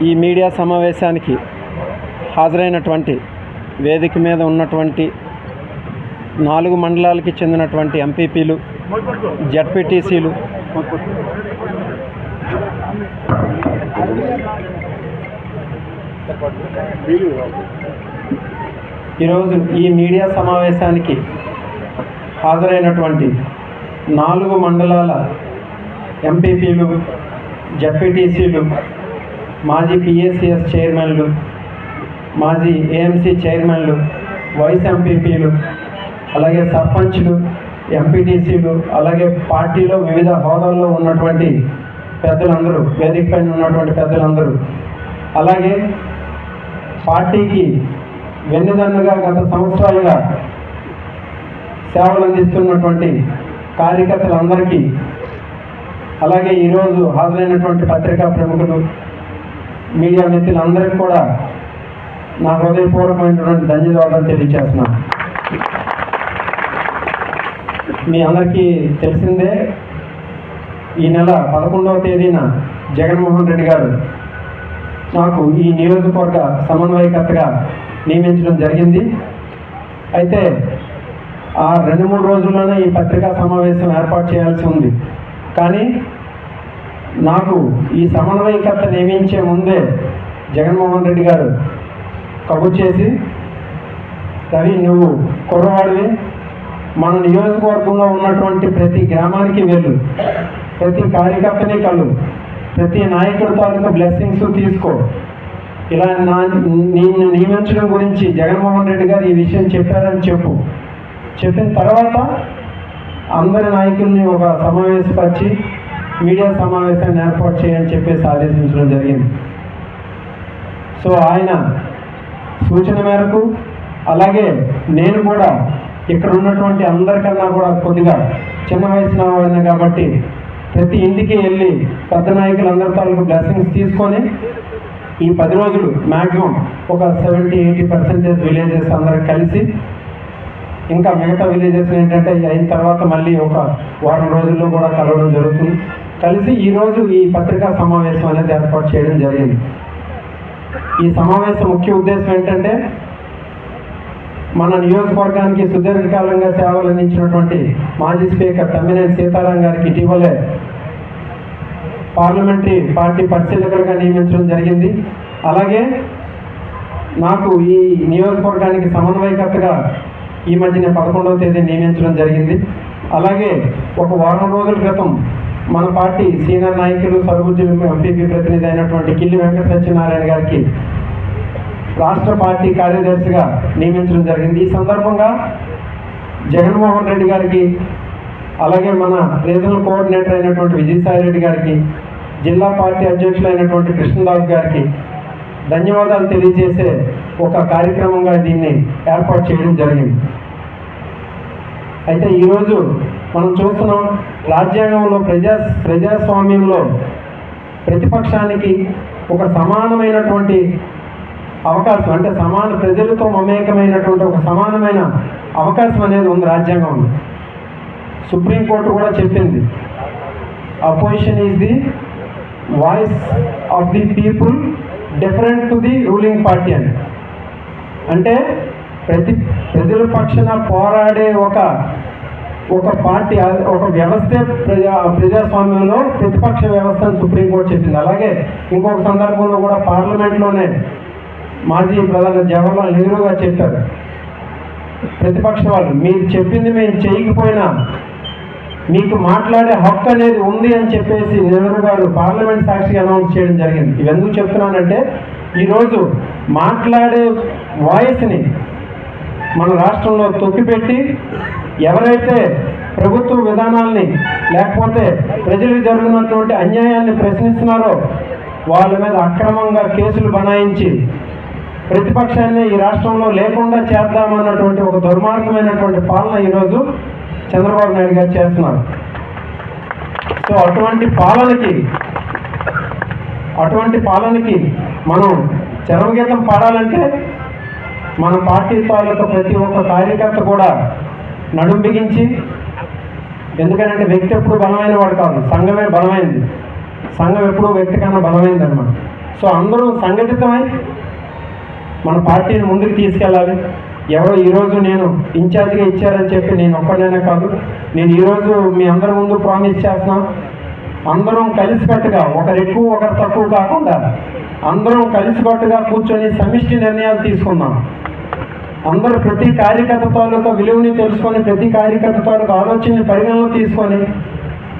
ఈ మీడియా సమావేశానికి హాజరైనటువంటి వేదిక మీద ఉన్నటువంటి నాలుగు మండలాలకి చెందినటువంటి ఎంపీపీలు జడ్పీటీసీలు ఈరోజు ఈ మీడియా సమావేశానికి హాజరైనటువంటి నాలుగు మండలాల ఎంపీపీలు జడ్పీటీసీలు మాజీ పిఎస్సిఎస్ చైర్మన్లు మాజీ ఏఎంసీ చైర్మన్లు వైస్ ఎంపీపీలు అలాగే సర్పంచ్లు ఎంపీటీసీలు అలాగే పార్టీలో వివిధ హోదాల్లో ఉన్నటువంటి పెద్దలందరూ వేదిక పైన ఉన్నటువంటి పెద్దలందరూ. అలాగే పార్టీకి వెన్నుదన్నుగా గత సంవత్సరాలుగా సేవలు అందిస్తున్నటువంటి కార్యకర్తలందరికీ అలాగే ఈరోజు హాజరైనటువంటి పత్రికా ప్రముఖులు మీడియా మిత్రులందరికీ కూడా నా హృదయపూర్వకమైనటువంటి ధన్యవాదాలు తెలియజేస్తున్నాను మీ అందరికీ తెలిసిందే ఈ నెల పదకొండవ తేదీన జగన్మోహన్ రెడ్డి గారు నాకు ఈ నియోజకవర్గ సమన్వయకర్తగా నియమించడం జరిగింది. అయితే ఆ రెండు మూడు రోజుల్లోనే ఈ పత్రికా సమావేశం ఏర్పాటు చేయాల్సి ఉంది. కానీ నాకు ఈ సమన్వయకర్త నియమించే ముందే జగన్మోహన్ రెడ్డి గారు కబుర్ చేసి రవి నువ్వు కుర్రవాడివి. మన నియోజకవర్గంలో ఉన్నటువంటి ప్రతి గ్రామానికి వెళ్ళు. ప్రతి కార్యకర్తని కలు. ప్రతి నాయకుడి తాలూకా బ్లెస్సింగ్స్ తీసుకో. ఇలా నా నిన్ను నియమించడం గురించి జగన్మోహన్ రెడ్డి గారు ఈ విషయం చెప్పారని చెప్పు. చెప్పిన తర్వాత అందరి నాయకుల్ని ఒక సమావేశపరిచి మీడియా సమావేశాన్ని ఏర్పాటు చేయని చెప్పేసి ఆదేశించడం జరిగింది. సో ఆయన సూచన మేరకు అలాగే నేను కూడా ఇక్కడ ఉన్నటువంటి అందరికన్నా కూడా కొద్దిగా చిన్న వయసున వాడిన కాబట్టి ప్రతి ఇంటికి వెళ్ళి పెద్ద నాయకులందరి తాలూకు బ్లెస్సింగ్స్ తీసుకొని ఈ పది రోజులు మ్యాక్సిమం ఒక సెవెంటీ ఎయిటీ పర్సెంటేజ్ విలేజెస్ అందరికి కలిసి ఇంకా మిగతా విలేజెస్ ఏంటంటే అయిన తర్వాత మళ్ళీ ఒక వారం రోజుల్లో కూడా కలవడం జరుగుతుంది. కలిసి ఈరోజు ఈ పత్రికా సమావేశం అనేది ఏర్పాటు చేయడం జరిగింది. ఈ సమావేశం ముఖ్య ఉద్దేశం ఏంటంటే మన నియోజకవర్గానికి సుదీర్ఘకాలంగా సేవలు అందించినటువంటి మాజీ స్పీకర్ తమ్మినేని సీతారాం గారికి ఇటీవలే పార్లమెంటరీ పార్టీ పరిశీలకులుగా నియమించడం జరిగింది. అలాగే నాకు ఈ నియోజకవర్గానికి సమన్వయకర్తగా ఈ మధ్యన పదకొండవ తేదీ నియమించడం జరిగింది. అలాగే ఒక వారం రోజుల క్రితం మన పార్టీ సీనియర్ నాయకులు సరుగుజ్జులు ఎంపీపీ ప్రతినిధి అయినటువంటి కిల్లి వెంకట సత్యనారాయణ గారికి రాష్ట్ర పార్టీ కార్యదర్శిగా నియమించడం జరిగింది. ఈ సందర్భంగా జగన్మోహన్ రెడ్డి గారికి అలాగే మన రీజనల్ కోఆర్డినేటర్ అయినటువంటి విజయసాయి రెడ్డి గారికి జిల్లా పార్టీ అధ్యక్షులైనటువంటి కృష్ణదాస్ గారికి ధన్యవాదాలు తెలియజేసే ఒక కార్యక్రమంగా దీన్ని ఏర్పాటు చేయడం జరిగింది. అయితే ఈరోజు మనం చూస్తున్నాం రాజ్యాంగంలో ప్రజా ప్రజాస్వామ్యంలో ప్రతిపక్షానికి ఒక సమానమైనటువంటి అవకాశం అంటే సమాన ప్రజలతో మమేకమైనటువంటి ఒక సమానమైన అవకాశం అనేది ఉంది రాజ్యాంగంలో. సుప్రీంకోర్టు కూడా చెప్పింది. Opposition is the voice of the people different to the ruling party అని. అంటే ప్రతి ప్రజల పక్షాన పోరాడే ఒక ఒక పార్టీ ఒక వ్యవస్థే ప్రజా ప్రజాస్వామ్యంలో ప్రతిపక్ష వ్యవస్థను సుప్రీంకోర్టు చెప్పింది. అలాగే ఇంకొక సందర్భంలో కూడా పార్లమెంట్లోనే మాజీ ప్రధాని జవహర్లాల్ నెహ్రూ గారు చెప్పారు. ప్రతిపక్ష వాళ్ళు మీరు చెప్పింది మేము చేయకపోయినా మీకు మాట్లాడే హక్కు అనేది ఉంది అని చెప్పేసి నెహ్రూ గారు పార్లమెంట్ సాక్షిగా అనౌన్స్ చేయడం జరిగింది. ఇవి ఎందుకు చెప్తున్నానంటే ఈరోజు మాట్లాడే వాయిస్ని మన రాష్ట్రంలో తొక్కిపెట్టి ఎవరైతే ప్రభుత్వ విధానాల్ని లేకపోతే ప్రజలకు జరుగుతున్నటువంటి అన్యాయాన్ని ప్రశ్నిస్తున్నారో వాళ్ళ మీద అక్రమంగా కేసులు బనాయించి ప్రతిపక్షాన్ని ఈ రాష్ట్రంలో లేకుండా చేద్దామన్నటువంటి ఒక దుర్మార్గమైనటువంటి పాలన ఈరోజు చంద్రబాబు నాయుడు గారు చేస్తున్నారు. సో అటువంటి పాలనకి అటువంటి పాలనకి మనం చరమగీతం పాడాలంటే మన పార్టీ తాలూకా ప్రతి ఒక్క కార్యకర్త కూడా నడుం బిగించి ఎందుకంటే వ్యక్తి ఎప్పుడు బలమైన వాడు కాదు సంఘమే బలమైంది. సంఘం ఎప్పుడూ వ్యక్తి కన్నా బలమైంది అనమాట సో అందరూ సంఘటితమై మన పార్టీని ముందుకు తీసుకెళ్ళాలి. ఎవరో ఈరోజు నేను ఇన్ఛార్జ్గా ఇచ్చారని చెప్పి నేను ఒక్కడైనా కాదు నేను ఈరోజు మీ అందరి ముందు ప్రామిస్ చేస్తున్నాను అందరం కలిసికట్టుగా ఒకరు ఎక్కువ ఒకరు తక్కువ కాకుండా అందరం కలిసికట్టుగా కూర్చొని సమిష్టి నిర్ణయాలు తీసుకుందాం. అందరూ ప్రతి కార్యకర్త తాలూకా విలువని తెలుసుకొని ప్రతి కార్యకర్త తాలూకా ఆలోచనని పరిగణలో తీసుకొని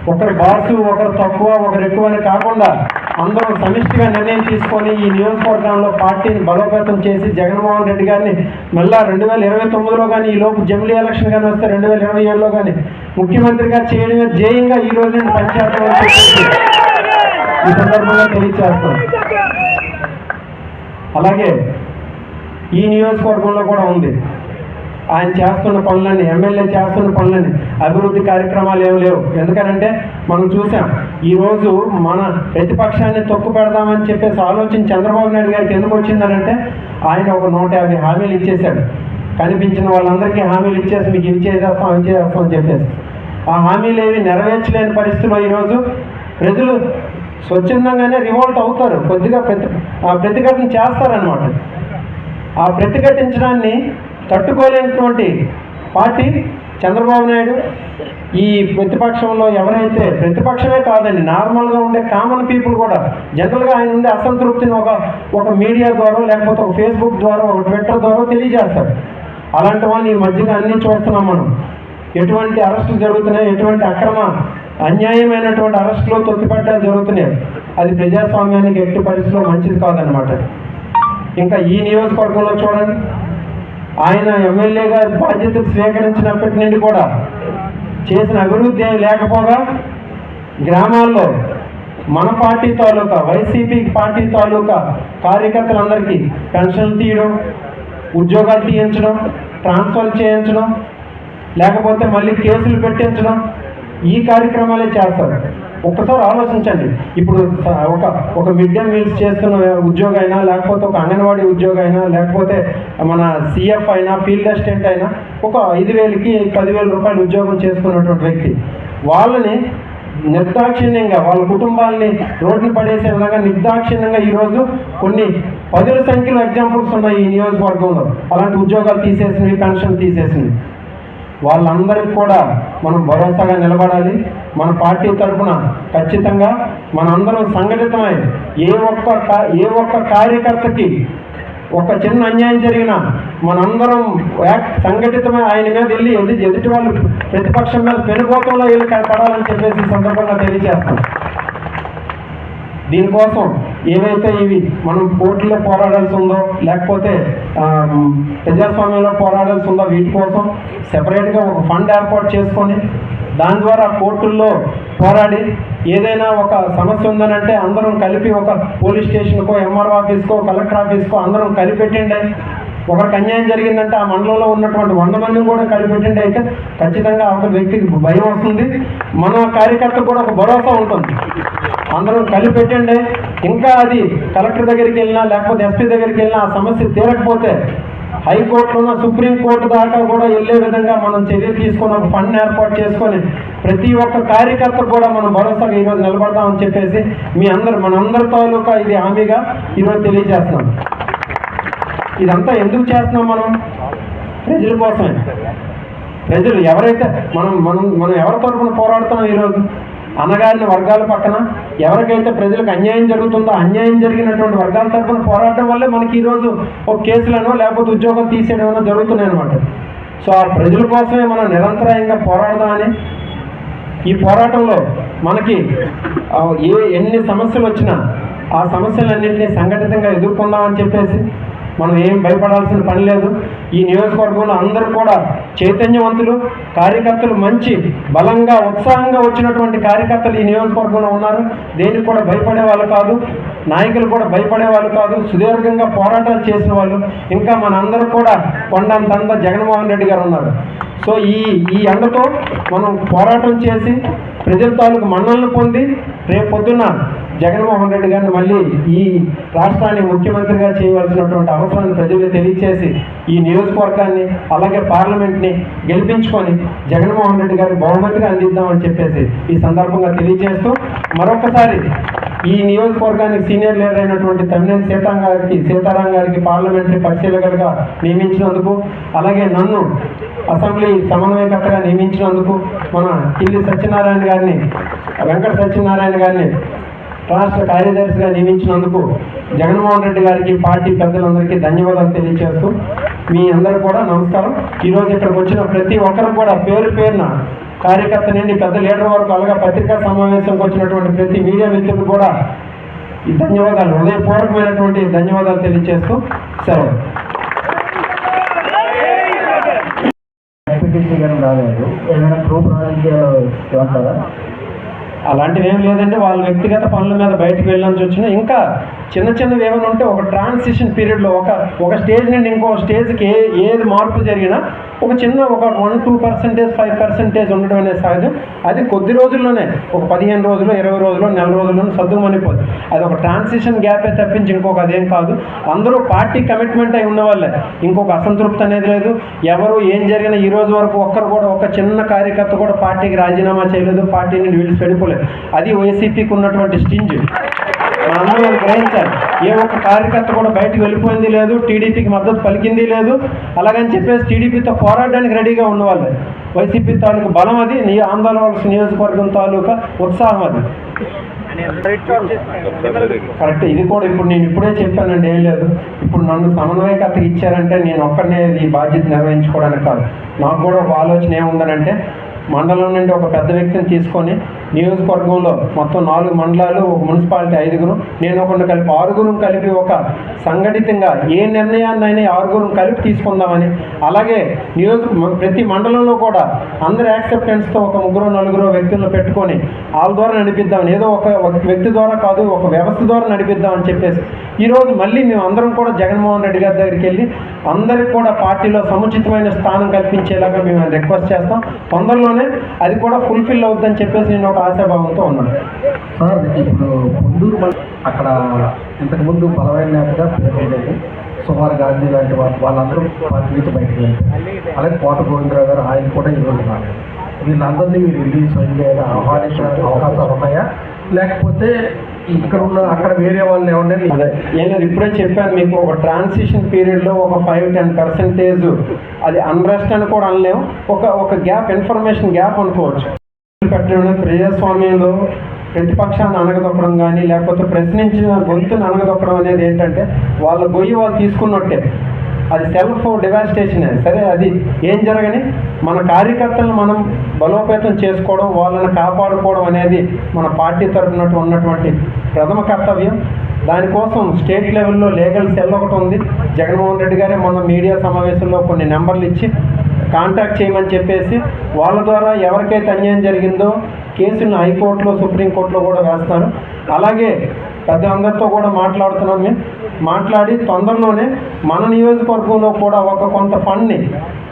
ఒకరి బాసు ఒకరు తక్కువ ఒకరు ఎక్కువ అని కాకుండా అందరూ సమిష్టిగా నిర్ణయం తీసుకొని ఈ నియోజకవర్గంలో పార్టీని బలోపేతం చేసి జగన్మోహన్ రెడ్డి గారిని మళ్ళా రెండు వేల ఇరవై తొమ్మిదిలో కానీ ఈ లోపు జమిలీ ఎలక్షన్ కానీ వస్తే రెండు వేల ఇరవై ఏడులో కానీ ముఖ్యమంత్రిగా చేయడమే జయంగా ఈ రోజు నేను పనిచేస్తామని ఈ సందర్భంగా తెలియజేస్తాం అలాగే ఈ నియోజకవర్గంలో కూడా ఉంది. ఆయన చేస్తున్న పనులని ఎమ్మెల్యే చేస్తున్న పనులని అభివృద్ధి కార్యక్రమాలు ఏమి లేవు. ఎందుకనంటే మనం చూసాం ఈరోజు మన ప్రతిపక్షాన్ని తొక్కు పెడదామని చెప్పేసి ఆలోచన చంద్రబాబు నాయుడు గారికి ఎందుకు వచ్చిందనంటే ఆయన ఒక నూట యాభై హామీలు ఇచ్చేశాడు. కనిపించిన వాళ్ళందరికీ హామీలు ఇచ్చేసి మీకు ఇవి చేసేస్తాం అవి చేసేస్తాం అని చెప్పేసి. ఆ హామీలు ఏవి నెరవేర్చలేని పరిస్థితిలో ఈరోజు ప్రజలు స్వచ్ఛందంగానే రివోల్ట్ అవుతారు. కొద్దిగా ప్రతి ఆ ప్రతిఘటన చేస్తారనమాట ఆ ప్రతిఘటించడాన్ని తట్టుకోలేనటువంటి పార్టీ చంద్రబాబు నాయుడు ఈ ప్రతిపక్షంలో ఎవరైతే ప్రతిపక్షమే కాదండి నార్మల్గా ఉండే కామన్ పీపుల్ కూడా జనరల్గా ఆయన ఉండే అసంతృప్తిని ఒక ఒక మీడియా ద్వారా లేకపోతే ఒక ఫేస్బుక్ ద్వారా ఒక ట్విట్టర్ ద్వారా తెలియజేస్తారు. అలాంటి వాళ్ళని ఈ మధ్యగా అన్ని చూస్తున్నాం మనం. ఎటువంటి అరెస్టులు జరుగుతున్నాయి ఎటువంటి అక్రమ అన్యాయమైనటువంటి అరెస్టులు తొక్కిపట్టాలు జరుగుతున్నాయి. అది ప్రజాస్వామ్యానికి ఎట్టి పరిస్థితిలో మంచిది కాదనమాట ఇంకా ఈ నియోజకవర్గంలో చూడండి. ఆయన ఎమ్మెల్యేగా బాధ్యతలు స్వీకరించినప్పటి నుండి కూడా చేసిన అభివృద్ధి లేకపోగా గ్రామాల్లో మన పార్టీ తాలూకా వైసీపీ పార్టీ తాలూకా కార్యకర్తలందరికీ పెన్షన్లు తీయడం ఉద్యోగాలు తీయించడం ట్రాన్స్ఫర్ చేయించడం లేకపోతే మళ్ళీ కేసులు పెట్టించడం ఈ కార్యక్రమాలే చేస్తారు. ఒక్కసారి ఆలోచించండి. ఇప్పుడు ఒక ఒక మిడ్ డే మీల్స్ చేస్తున్న ఉద్యోగం అయినా లేకపోతే ఒక అంగన్వాడీ ఉద్యోగం అయినా లేకపోతే మన సిఎఫ్ అయినా ఫీల్డ్ అసిస్టెంట్ అయినా ఒక ఐదు వేలకి పదివేల రూపాయలు ఉద్యోగం చేసుకున్నటువంటి వ్యక్తి వాళ్ళని నిర్దాక్షిణ్యంగా వాళ్ళ కుటుంబాలని రోడ్లు పడేసే విధంగా నిర్దాక్షిణ్యంగా ఈరోజు కొన్ని పదుల సంఖ్యలో ఎగ్జాంపుల్స్ ఉన్నాయి ఈ నియోజకవర్గంలో. అలాంటి ఉద్యోగాలు తీసేసింది పెన్షన్ తీసేసింది. వాళ్ళందరికీ కూడా మనం భరోసాగా నిలబడాలి. మన పార్టీ తరఫున ఖచ్చితంగా మనందరం సంఘటితమై ఏ ఒక్క ఏ ఒక్క కార్యకర్తకి ఒక చిన్న అన్యాయం జరిగినా మనందరం సంఘటితమై ఆయన మీద వెళ్ళి ఎదుటి ఎదుటి వాళ్ళు ప్రతిపక్షం మీద పెనుకోతంలో వెళ్ళి పడాలని చెప్పేసి సందర్భంగా తెలియజేస్తాం దీనికోసం ఏవైతే ఇవి మనం కోర్టులో పోరాడాల్సి ఉందో లేకపోతే ప్రజాస్వామ్యంలో పోరాడాల్సి ఉందో వీటి కోసం సెపరేట్గా ఒక ఫండ్ ఏర్పాటు చేసుకొని దాని ద్వారా కోర్టుల్లో పోరాడి ఏదైనా ఒక సమస్య ఉందనంటే అందరం కలిపి ఒక పోలీస్ స్టేషన్కో ఎంఆర్ఓ ఆఫీస్కో కలెక్టర్ ఆఫీస్కో అందరం కలిపెట్టండి ఒకరికి అన్యాయం జరిగిందంటే ఆ మండలంలో ఉన్నటువంటి వంద మందిని కూడా కలిపెట్టండి అయితే ఖచ్చితంగా అవతల వ్యక్తికి భయం వస్తుంది. మన కార్యకర్త కూడా ఒక భరోసా ఉంటుంది. అందరం కలిపెట్టండి ఇంకా అది కలెక్టర్ దగ్గరికి వెళ్ళినా లేకపోతే ఎస్పీ దగ్గరికి వెళ్ళినా ఆ సమస్య తీరకపోతే హైకోర్టులో సుప్రీంకోర్టు దాకా కూడా వెళ్ళే విధంగా మనం చర్య తీసుకొని ఒక ఫండ్ ఏర్పాటు చేసుకొని ప్రతి ఒక్క కార్యకర్త కూడా మనం భరోసాగా ఈరోజు నిలబడదామని చెప్పేసి మీ అందరు మనందరి తాలూకా ఇది హామీగా ఈరోజు తెలియజేస్తున్నాం. ఇదంతా ఎందుకు చేస్తున్నాం మనం? ప్రజల కోసమే. ప్రజలు ఎవరైతే మనం మనం మనం ఎవరి తరఫున పోరాడుతున్నాం ఈరోజు? అనగారిన వర్గాల పక్కన ఎవరికైతే ప్రజలకు అన్యాయం జరుగుతుందో అన్యాయం జరిగినటువంటి వర్గాల తరఫున పోరాటం వల్లే మనకి ఈరోజు ఒక కేసులనో లేకపోతే ఉద్యోగం తీసేయడమో జరుగుతున్నాయి అనమాట సో ఆ ప్రజల కోసమే మనం నిరంతరాయంగా పోరాడదామని ఈ పోరాటంలో మనకి ఏ ఎన్ని సమస్యలు వచ్చినా ఆ సమస్యలన్నింటినీ సంఘటితంగా ఎదుర్కొందామని చెప్పేసి మనం ఏం భయపడాల్సిన పని లేదు. ఈ నియోజకవర్గంలో అందరూ కూడా చైతన్యవంతులు కార్యకర్తలు మంచి బలంగా ఉత్సాహంగా వచ్చినటువంటి కార్యకర్తలు ఈ నియోజకవర్గంలో ఉన్నారు. దేనికి కూడా భయపడే వాళ్ళు కాదు నాయకులు కూడా భయపడే వాళ్ళు కాదు సుదీర్ఘంగా పోరాటాలు చేసిన వాళ్ళు. ఇంకా మనందరూ కూడా కొండంతంద జగన్మోహన్ రెడ్డి గారు ఉన్నారు. సో ఈ ఈ ఎండతో మనం పోరాటం చేసి ప్రజల తాలూకు మన్నలను పొంది రేపు పొద్దున్న జగన్మోహన్ రెడ్డి గారిని మళ్ళీ ఈ రాష్ట్రాన్ని ముఖ్యమంత్రిగా చేయవలసినటువంటి అవసరాన్ని ప్రజలకు తెలియచేసి ఈ నియోజకవర్గాన్ని అలాగే పార్లమెంట్ని గెలిపించుకొని జగన్మోహన్ రెడ్డి గారికి బహుమతిగా అందిద్దామని చెప్పేసి ఈ సందర్భంగా తెలియజేస్తూ మరొకసారి ఈ నియోజకవర్గానికి సీనియర్ లీడర్ అయినటువంటి తమ్మినేని సీతారాం గారికి సీతారాం గారికి పార్లమెంటరీ పరిశీలకులుగా నియమించినందుకు అలాగే నన్ను అసెంబ్లీ సమన్వయకర్తగా నియమించినందుకు మన కిల్లి సత్యనారాయణ గారిని వెంకట సత్యనారాయణ గారిని రాష్ట్ర కార్యదర్శిగా నియమించినందుకు జగన్మోహన్ రెడ్డి గారికి పార్టీ పెద్దలందరికీ ధన్యవాదాలు తెలియజేస్తూ మీ అందరూ కూడా నమస్కారం. ఈరోజు ఇక్కడికి వచ్చిన ప్రతి ఒక్కరు కూడా పేరు పేరున కార్యకర్త నుండి పెద్ద లీడర్ వరకు అలాగే పత్రికా సమావేశంకి వచ్చినటువంటి ప్రతి మీడియా మిత్రులు కూడా ఈ ధన్యవాదాలు హృదయపూర్వకమైనటువంటి ధన్యవాదాలు తెలియజేస్తూ సెలవు. రాలేదు. ఏమైనా ప్రూఫ్ రాజకీయాలు ఏమంటారా? అలాంటివి ఏం లేదండి. వాళ్ళ వ్యక్తిగత పనుల మీద బయటకు వెళ్ళాల్సి వచ్చినా ఇంకా చిన్న చిన్నవి ఏమైనా ఉంటే ఒక ట్రాన్సిషన్ పీరియడ్లో ఒక ఒక స్టేజ్ నుండి ఇంకో స్టేజ్కి ఏ ఏది మార్పు జరిగినా ఒక చిన్న ఒక one two percentage five percentage ఉండడం అనేది సహజం. అది కొద్ది రోజుల్లోనే ఒక పదిహేను రోజులు ఇరవై రోజులు నెల రోజుల్లోనే సర్దుమనిపోదు అది ఒక ట్రాన్సిషన్ గ్యాపే తప్పించి ఇంకొక అదేం కాదు. అందరూ పార్టీ కమిట్మెంట్ అయి ఉన్న వాళ్ళే ఇంకొక అసంతృప్తి అనేది లేదు. ఎవరు ఏం జరిగినా ఈ రోజు వరకు ఒక్కరు కూడా ఒక చిన్న కార్యకర్త కూడా పార్టీకి రాజీనామా చేయలేదు. పార్టీ నుండి విడిచి వెళ్ళిపోలేదు. అది వైసీపీకి ఉన్నటువంటి స్టింజ్. మనందరం గ్రహించాలి ఏ ఒక్క కార్యకర్త కూడా బయటకు వెళ్ళిపోయింది లేదు టీడీపీకి మద్దతు పలికింది లేదు. అలాగని చెప్పేసి టీడీపీతో పోరాడడానికి రెడీగా ఉన్నవాళ్ళు. వైసీపీ తాలూకు బలం అది నీ ఆందోళన నియోజకవర్గం తాలూకా ఉత్సాహం అది. కరెక్ట్ ఇది కూడా ఇప్పుడు నేను ఇప్పుడే చెప్పానండి ఏం లేదు. ఇప్పుడు నన్ను సమన్వయకత ఇచ్చారంటే నేను ఒక్కడనే ఈ బాధ్యత నిర్వహించుకోవడానికి కాదు. నాకు కూడా ఒక ఆలోచన ఏముందనంటే మండలం నుండి ఒక పెద్ద వ్యక్తిని తీసుకొని నియోజకవర్గంలో మొత్తం నాలుగు మండలాలు ఒక మున్సిపాలిటీ ఐదుగురు నేను ఒకరిని కలిపి ఆరుగురు కలిపి ఒక సంఘటితంగా ఏ నిర్ణయాన్నైనా ఈ ఆరుగురు కలిపి తీసుకుందామని. అలాగే నియోజక ప్రతి మండలంలో కూడా అందరి యాక్సెప్టెన్స్తో ఒక ముగ్గురు నలుగురు వ్యక్తులను పెట్టుకొని వాళ్ళ ద్వారా నడిపిద్దామని ఏదో ఒక ఒక వ్యక్తి ద్వారా కాదు ఒక వ్యవస్థ ద్వారా నడిపిద్దామని చెప్పేసి. ఈరోజు మళ్ళీ మేము అందరం కూడా జగన్మోహన్ రెడ్డి గారి దగ్గరికి వెళ్ళి అందరికి కూడా పార్టీలో సముచితమైన స్థానం కల్పించేలాగా మేము రిక్వెస్ట్ చేస్తాం. తొందరలోనే అది కూడా ఫుల్ఫిల్ అవుద్దని చెప్పేసి నేను ఒక ఆశాభావంతో ఉన్నాను సార్ ఇప్పుడు పొందూరు అక్కడ ఇంతకుముందు బలమైన నేతగా పేరు సుమారు గాంధీ లాంటి వాళ్ళు. వాళ్ళందరూ పార్టీ నుంచి బయటకు వెళ్ళారు అలాగే కోట గోవిందరావు గారు ఆయన కూడా ఈరోజు ఉన్నారు. వీళ్ళందరినీ మీరు వెళ్ళి స్వయంగా ఆహ్వానించడానికి అవకాశాలు ఉన్నాయా? లేకపోతే ఇక్కడ ఉన్న అక్కడ వేరే వాళ్ళు ఏమన్నా అదే ఏం లేదు ఇప్పుడే చెప్పాను మీకు ఒక ట్రాన్సిషన్ పీరియడ్లో ఒక ఫైవ్ టెన్ పర్సెంటేజ్ అది అన్రెస్ట్ అని కూడా అనలేము. ఒక ఒక గ్యాప్ ఇన్ఫర్మేషన్ గ్యాప్ అనుకోవచ్చు. పెట్టడం ప్రజాస్వామ్యంలో ప్రతిపక్షాన్ని అనగదొక్కడం కానీ లేకపోతే ప్రశ్నించిన గొంతుని అనగదొక్కడం అనేది ఏంటంటే వాళ్ళ గొయ్యి వాళ్ళు తీసుకున్నట్టే. అది సెల్ఫ్ డివాస్టేషన్. సరే అది ఏం జరగని? మన కార్యకర్తలను మనం బలోపేతం చేసుకోవడం వాళ్ళని కాపాడుకోవడం అనేది మన పార్టీ తరఫున ఉన్నటువంటి ప్రథమ కర్తవ్యం. దానికోసం స్టేట్ లెవెల్లో లీగల్ సెల్ ఒకటి ఉంది. జగన్మోహన్ రెడ్డి గారే మొన్న మీడియా సమావేశంలో కొన్ని నెంబర్లు ఇచ్చి కాంటాక్ట్ చేయమని చెప్పేసి వాళ్ళ ద్వారా ఎవరికైతే అన్యాయం జరిగిందో కేసును హైకోర్టులో సుప్రీంకోర్టులో కూడా వేస్తాను అలాగే పెద్ద అందరితో కూడా మాట్లాడుతున్నాం మేము. మాట్లాడి తొందరలోనే మన నియోజకవర్గంలో కూడా ఒక కొంత ఫండ్ని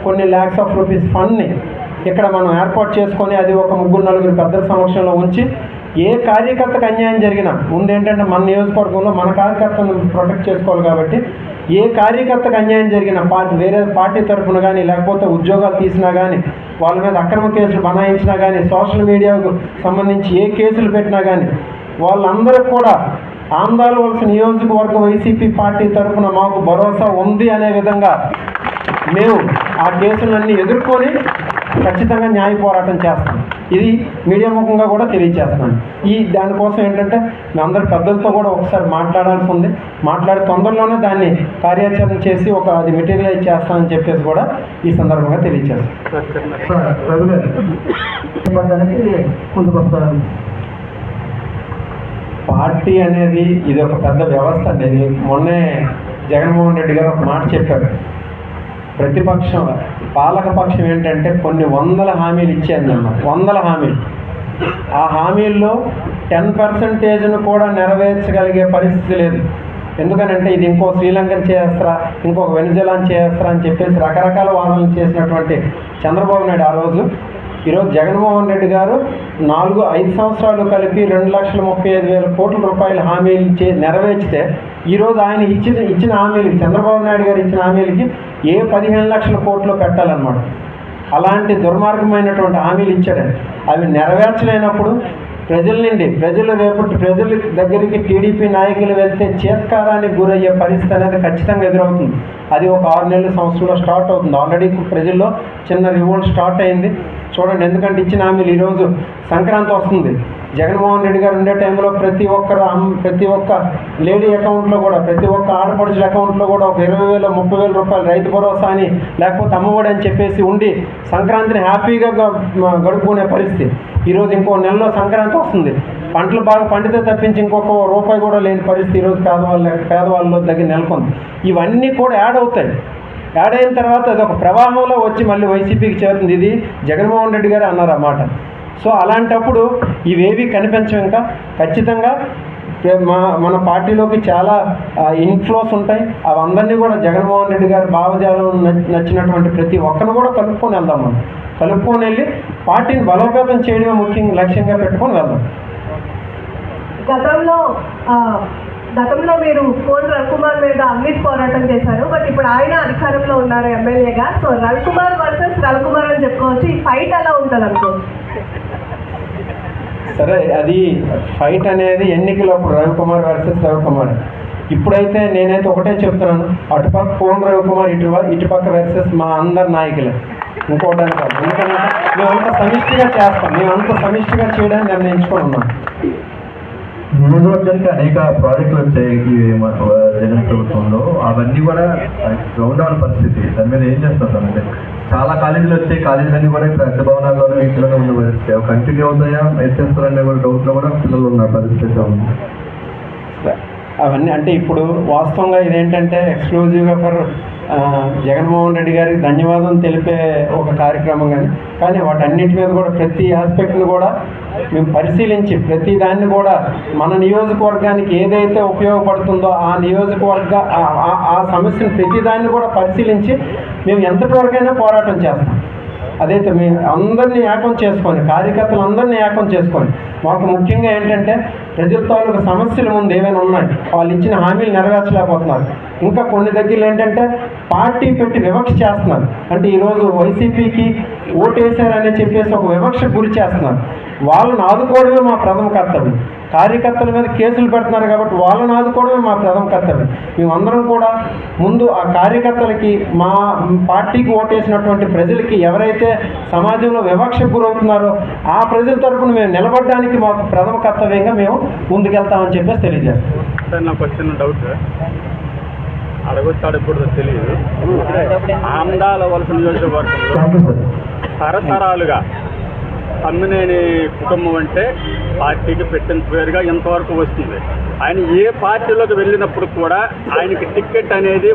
కొన్ని ల్యాక్స్ ఆఫ్ రూపీస్ ఫండ్ని ఇక్కడ మనం ఏర్పాటు చేసుకొని అది ఒక ముగ్గురు నలుగురు పెద్దల సమక్షంలో ఉంచి ఏ కార్యకర్తకు అన్యాయం జరిగినా ముందు ఏంటంటే మన నియోజకవర్గంలో మన కార్యకర్తను ప్రొటెక్ట్ చేసుకోవాలి కాబట్టి ఏ కార్యకర్తకు అన్యాయం జరిగిన పార్టీ వేరే పార్టీ తరఫున కానీ లేకపోతే ఉద్యోగాలు తీసినా కానీ వాళ్ళ మీద అక్రమ కేసులు బనాయించినా కానీ సోషల్ మీడియాకు సంబంధించి ఏ కేసులు పెట్టినా కానీ వాళ్ళందరూ కూడా ఆంధ్రాల నియోజకవర్గ వైసీపీ పార్టీ తరఫున మాకు భరోసా ఉంది అనే విధంగా మేము ఆ కేసులన్నీ ఎదుర్కొని ఖచ్చితంగా న్యాయ పోరాటం చేస్తాం. ఇది మీడియా ముఖంగా కూడా తెలియజేస్తున్నాను ఈ దానికోసం ఏంటంటే మీ అందరి పెద్దలతో కూడా ఒకసారి మాట్లాడాల్సి ఉంది. మాట్లాడి తొందరలోనే దాన్ని కార్యాచరణ చేసి ఒక అది మెటీరియలైజ్ చేస్తామని చెప్పేసి కూడా ఈ సందర్భంగా తెలియజేస్తాం సార్ రవి గారు ఇవ్వడానికి ముందుకు వస్తారు పార్టీ అనేది ఇది ఒక పెద్ద వ్యవస్థ అండి. ఇది మొన్నే జగన్మోహన్ రెడ్డి గారు ఒక మాట చెప్పారు. ప్రతిపక్షం పాలక పక్షం ఏంటంటే కొన్ని వందల హామీలు ఇచ్చేందన్న వందల హామీలు. ఆ హామీల్లో టెన్ పర్సెంటేజ్ను కూడా నెరవేర్చగలిగే పరిస్థితి లేదు. ఎందుకనంటే ఇది ఇంకో శ్రీలంకన్ చేస్తారా ఇంకొక వెనిజలాన్ చేస్తారా అని చెప్పేసి రకరకాల వాదనలు చేసినటువంటి చంద్రబాబు నాయుడు ఆ రోజు. ఈరోజు జగన్మోహన్ రెడ్డి గారు నాలుగు ఐదు సంవత్సరాలు కలిపి రెండు లక్షల ముప్పై ఐదు వేల కోట్ల రూపాయల హామీలు చే నెరవేర్చితే ఈరోజు ఆయన ఇచ్చిన ఇచ్చిన హామీలకి చంద్రబాబు నాయుడు గారు ఇచ్చిన హామీలకి ఏ పదిహేను లక్షల కోట్లు పెట్టాలన్నమాట. అలాంటి దుర్మార్గమైనటువంటి హామీలు ఇచ్చాడు అవి నెరవేర్చలేనప్పుడు ప్రజల నుండి ప్రజలు రేపటి ప్రజల దగ్గరికి టీడీపీ నాయకులు వెళ్తే చేత్కారానికి గురయ్యే పరిస్థితి అనేది ఖచ్చితంగా ఎదురవుతుంది. అది ఒక ఆరు నెలల సంవత్సరంలో స్టార్ట్ అవుతుంది. ఆల్రెడీ ప్రజల్లో చిన్న రివోల్ట్ స్టార్ట్ అయింది. చూడండి ఎందుకంటే ఇచ్చిన హామీలు ఈరోజు సంక్రాంతి వస్తుంది. జగన్మోహన్ రెడ్డి గారు ఉండే టైంలో ప్రతి ఒక్కరు ప్రతి ఒక్క లేడీ అకౌంట్లో కూడా ప్రతి ఒక్క ఆడపడుచుల అకౌంట్లో కూడా ఒక ఇరవై వేల ముప్పై వేల రూపాయలు రైతు భరోసా అని లేకపోతే అమ్మఒడి అని చెప్పేసి ఉండి సంక్రాంతిని హ్యాపీగా గడుపుకునే పరిస్థితి. ఈరోజు ఇంకో నెలలో సంక్రాంతి వస్తుంది. పంటలు బాగా పండితే తప్పించి ఇంకొక రూపాయి కూడా లేని పరిస్థితి ఈరోజు పేదవాళ్ళ పేదవాళ్ళలో దగ్గర నెలకొంది. ఇవన్నీ కూడా యాడ్ అవుతాయి. యాడ్ అయిన తర్వాత అది ఒక ప్రవాహంలో వచ్చి మళ్ళీ వైసీపీకి చేరుతుంది. ఇది జగన్మోహన్ రెడ్డి గారు అన్నారు అన్నమాట సో అలాంటప్పుడు ఇవేవి కనిపించవు ఇంకా. ఖచ్చితంగా మన మా మన పార్టీలోకి చాలా ఇన్ఫ్లోస్ ఉంటాయి. అవందరినీ కూడా జగన్మోహన్ రెడ్డి గారి భావజాలం నచ్చినటువంటి ప్రతి ఒక్కరిని కూడా కలుపుకొని వెళ్దాం మనం. కలుపుకొని వెళ్ళి పార్టీని బలోపేతం చేయడమే ముఖ్యంగా లక్ష్యంగా పెట్టుకొని వెళ్దాం. గతంలో గతంలో మీరు కోన్ రవికుమార్ మీద అవినీతి పోరాటం చేశారు. బట్ ఇప్పుడు ఆయన అధికారంలో ఉన్నారు ఎమ్మెల్యేగా. సో రవికుమార్ వర్సెస్ రవికుమార్ అని చెప్పుకోవచ్చు. ఈ ఫైట్ ఎలా ఉంటుంది అనుకోవచ్చు సరే అది ఫైట్ అనేది ఎన్నికలప్పుడు రవికుమార్ వర్సెస్ రవికుమార్. ఇప్పుడైతే నేనైతే ఒకటే చెప్తున్నాను. అటుపక్క కోన్ రవికుమార్ ఇటు ఇటుపక్క వర్సెస్ మా అందరి నాయకులు. ఇంకోటి అని కాదు. ఎందుకంటే మేమంతా సమిష్టిగా చేస్తాం. మేమంతా సమిష్టిగా చేయడానికి నిర్ణయించుకొని ఉన్నాం. నియోజకవర్గానికి అనేక ప్రాజెక్టులు వచ్చాయి జగన్ ప్రభుత్వంలో. అవన్నీ కూడా గ్రౌండ్ లెవెల్ పరిస్థితి. దాని మీద ఏం చేస్తారు అంటే చాలా కాలేజీలు వచ్చాయి. కాలేజీలన్నీ కూడా పెద్ద అద్దె ఇంట్లో ఉన్న పరిస్థితి అవి కంటిన్యూ అవుతాయా? ఎత్తేస్తారనే కూడా డౌట్లో కూడా పిల్లలు ఉన్న పరిస్థితి ఉంది? అవన్నీ అంటే ఇప్పుడు వాస్తవంగా ఇదేంటంటే ఎక్స్క్లూజివ్గా ఫర్ జగన్మోహన్ రెడ్డి గారికి ధన్యవాదం తెలిపే ఒక కార్యక్రమం కానీ కానీ వాటన్నిటి మీద కూడా ప్రతి ఆస్పెక్ట్ని కూడా మేము పరిశీలించి ప్రతి దాన్ని కూడా మన నియోజకవర్గానికి ఏదైతే ఉపయోగపడుతుందో ఆ నియోజకవర్గ ఆ- సమస్యను ప్రతి దాన్ని కూడా పరిశీలించి మేము ఎంతటివరకైనా పోరాటం చేస్తాం. అదైతే మేము అందరినీ ఏకం చేసుకొని కార్యకర్తలు అందరినీ ఏకం చేసుకొని మాకు ముఖ్యంగా ఏంటంటే ప్రజల తాలూకు సమస్యల ముందు ఏమైనా ఉన్నాయి వాళ్ళు ఇచ్చిన హామీలు నెరవేర్చలేకపోతున్నారు. ఇంకా కొన్ని దగ్గరలు ఏంటంటే పార్టీ పెట్టి వివక్ష చేస్తున్నారు. అంటే ఈరోజు వైసీపీకి ఓటేశారని చెప్పేసి ఒక వివక్ష గురి చేస్తున్నారు. వాళ్ళని ఆదుకోవడమే మా ప్రథమ కర్తవ్యం. కార్యకర్తల మీద కేసులు పెడుతున్నారు కాబట్టి వాళ్ళని ఆదుకోవడమే మా ప్రథమ కర్తవ్యం. మేమందరం కూడా ముందు ఆ కార్యకర్తలకి మా పార్టీకి ఓటేసినటువంటి ప్రజలకి ఎవరైతే సమాజంలో వివక్ష గురవుతున్నారో ఆ ప్రజల తరపున మేము నిలబడడానికి మాకు ప్రథమ కర్తవ్యంగా మేము ముందుకెళ్తామని చెప్పేసి తెలియజేస్తాం. సార్ నాకు వచ్చిన డౌట్ అడగొచ్చు అడగకూడదో తెలియదు ఆమ్దాల వలస నియోజకవర్గంలో తరతరాలుగా తమ్మినేని కుటుంబం అంటే పార్టీకి పెట్టిన పేరుగా ఇంతవరకు వస్తుంది. ఆయన ఏ పార్టీలోకి వెళ్ళినప్పుడు కూడా ఆయనకి టికెట్ అనేది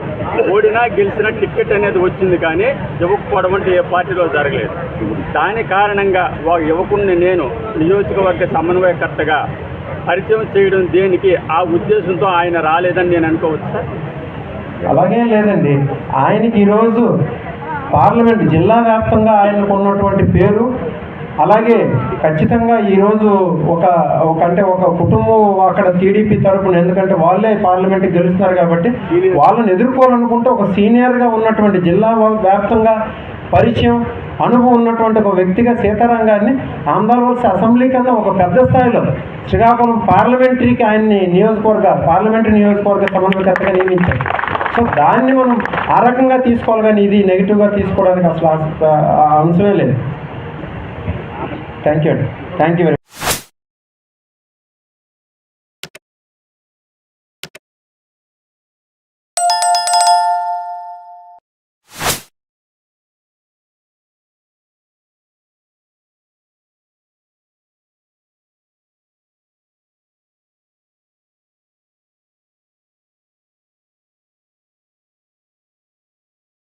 ఓడినా గెలిచినా టికెట్ అనేది వచ్చింది కానీ ఇవ్వకపోవడం అంటే ఏ పార్టీలో జరగలేదు. దాని కారణంగా యువకుడిని నేను నియోజకవర్గ సమన్వయకర్తగా పరిచయం చేయడం దేనికి ఆ ఉద్దేశంతో ఆయన రాలేదని నేను అనుకోవచ్చు సార్? అలాగే లేదండి ఆయనకి ఈరోజు పార్లమెంట్ జిల్లా వ్యాప్తంగా ఆయనకు ఉన్నటువంటి పేరు అలాగే ఖచ్చితంగా ఈరోజు ఒక ఒక అంటే ఒక కుటుంబం అక్కడ టీడీపీ తరఫున ఎందుకంటే వాళ్ళే పార్లమెంట్కి గెలుస్తున్నారు కాబట్టి వాళ్ళని ఎదుర్కోవాలనుకుంటే ఒక సీనియర్గా ఉన్నటువంటి జిల్లా వ్యాప్తంగా పరిచయం అనుభవం ఉన్నటువంటి ఒక వ్యక్తిగా సీతారాం గారిని ఆంధ్రవలస అసెంబ్లీ కన్నా ఒక పెద్ద స్థాయిలో శ్రీకాకుళం పార్లమెంటరీకి ఆయన్ని నియోజకవర్గ పార్లమెంటరీ నియోజకవర్గ సమన్వయకర్తగా నియమించారు. సో దాన్ని మనం ఆ రకంగా తీసుకోవాలి కానీ ఇది నెగిటివ్గా తీసుకోవడానికి అసలు అంశమే లేదు. థ్యాంక్ యూ అండి థ్యాంక్ యూ వెరీ